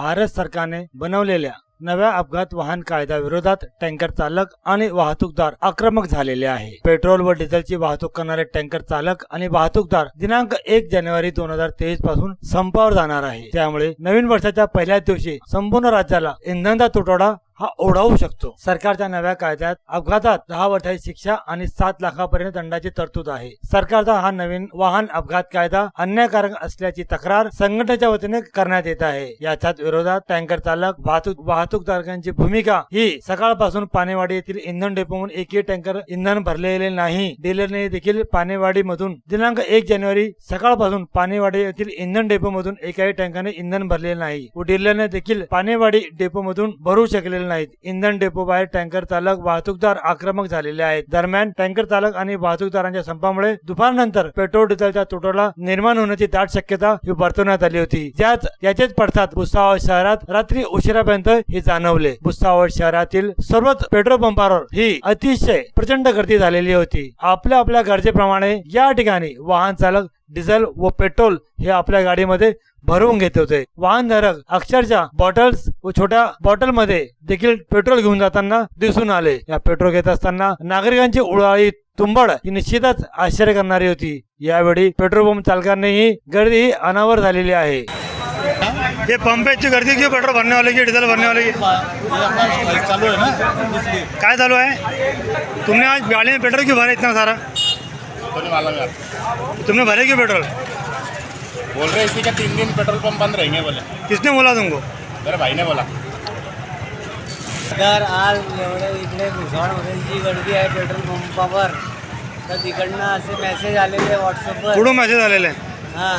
भारत सरकारने बनवलेल्या नव्या अपघात वाहन कायद्याविरोधात टँकर चालक आणि वाहतूकदार आक्रमक झालेले आहे. पेट्रोल व डिझेलची वाहतूक करणारे टँकर चालक आणि वाहतूकदार दिनांक एक जानेवारी दोन हजार तेवीसपासून संपावर जाणार आहे. त्यामुळे नवीन वर्षाच्या पहिल्याच दिवशी संपूर्ण राज्याला इंधनचा तुटवडा हा ओढावू शकतो. सरकारच्या नव्या कायद्यात अपघातात दहा वर्षाची शिक्षा आणि सात लाखापर्यंत दंडाची तरतूद आहे. सरकारचा हा नवीन वाहन अपघात कायदा अन्यायकारक असल्याची तक्रार संघटनेच्या वतीने करण्यात येत आहे. याच्यात विरोधात टँकर चालक वाहतूक वाहतूकधारकांची भूमिका ही सकाळपासून पानेवाडी येथील इंधन डेपोहून एकही टँकर इंधन भरलेले नाही. डीलरने देखील पानेवाडी मधून दिनांक एक जानेवारी सकाळपासून पानेवाडी येथील इंधन डेपो मधून एकाही टँकरने इंधन भरलेले नाही. व डीलरने देखील पानेवाडी डेपो मधून भरू शकलेले नाहीत. इंधन डेपो बाहेर टँकर चालक वाहतूकदार आक्रमक झालेले आहेत. दरम्यान टँकर चालक आणि वाहतूकदारांच्या संपामुळे दुपारनंतर पेट्रोल डिझेलच्या तुटवडा निर्माण होण्याची दाट शक्यता ही वर्तवण्यात आली होती. त्यात याचेच पडसाद भुसावळ शहरात रात्री उशिरापर्यंत हे जाणवले. भुसावळ शहरातील सर्वच पेट्रोल पंपावर ही अतिशय प्रचंड गर्दी झालेली होती. आपल्या आपल्या गरजेप्रमाणे या ठिकाणी वाहन चालक डिझेल व पेट्रोल हे आपल्या गाडीमध्ये भरवून घेत होते. वाहनधारक अक्षरशः बॉटल्स व छोट्या बॉटलमध्ये देखील पेट्रोल घेऊन जाताना दिसून आले. या पेट्रोल घेत असताना नागरिकांची उडाळी तुंबड ही निश्चितच आश्चर्य करणारी होती. यावेळी पेट्रोल पंप चालकांनीही गर्दी ही अनावर झालेली आहे. हे पंपेची गर्दी की पेट्रोल भरने की डिझेल भरने की? चालू आहे ना काय चालू आहे? तुम्ही आज गाड़ी में पेट्रोल क्यों भरा इतना सारा? तुम्ही तुमने भरे क्यों पेट्रोल बोल रहे इसी का तीन दिन पेट्रोल पंप बंद रहेंगे बोले किसने बोला तुमको मेरे भाई ने बोला तर आज एवढ्या इकडे भुसावळमध्ये जी गर्दी आहे पेट्रोल पंपावर तर तिकडनं असे मेसेज आलेले व्हॉट्सअपवर कुठून मेसेज आलेले आहे हां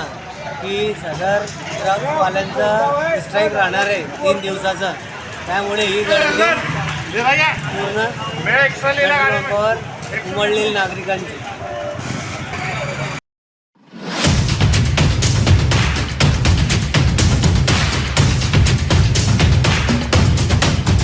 की सदर ट्रकवाल्यांचं स्ट्राईक राहणार आहे तीन दिवसाचं त्यामुळे ही गर्दी पूर्ण पेट्रोल पंपावर उमडलेली नागरिकांची